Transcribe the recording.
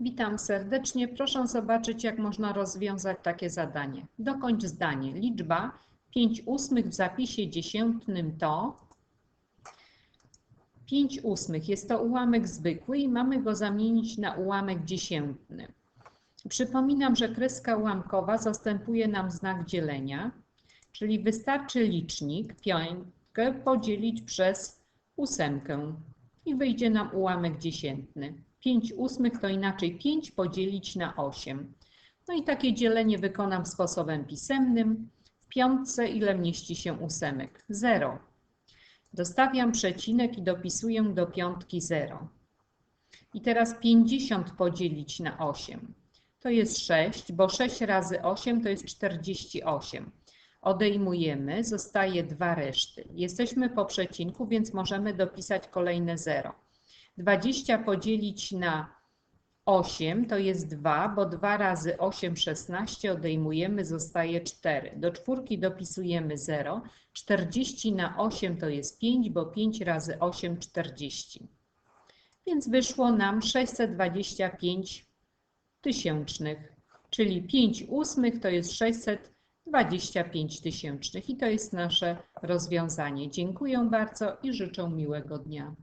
Witam serdecznie. Proszę zobaczyć, jak można rozwiązać takie zadanie. Dokończ zdanie. Liczba 5 ósmych w zapisie dziesiętnym to 5 ósmych. Jest to ułamek zwykły i mamy go zamienić na ułamek dziesiętny. Przypominam, że kreska ułamkowa zastępuje nam znak dzielenia, czyli wystarczy licznik, piątkę, podzielić przez ósemkę i wyjdzie nam ułamek dziesiętny. 5 ósmych to inaczej 5 podzielić na 8. No i takie dzielenie wykonam sposobem pisemnym. W piątce ile mieści się ósemek? 0. Dostawiam przecinek i dopisuję do piątki 0. I teraz 50 podzielić na 8. To jest 6, bo 6 razy 8 to jest 48. Odejmujemy, zostaje dwa reszty. Jesteśmy po przecinku, więc możemy dopisać kolejne 0. 20 podzielić na 8 to jest 2, bo 2 razy 8, 16 odejmujemy, zostaje 4. Do czwórki dopisujemy 0. 40 na 8 to jest 5, bo 5 razy 8, 40. Więc wyszło nam 625 tysięcznych, czyli 5 ósmych to jest 625 tysięcznych. I to jest nasze rozwiązanie. Dziękuję bardzo i życzę miłego dnia.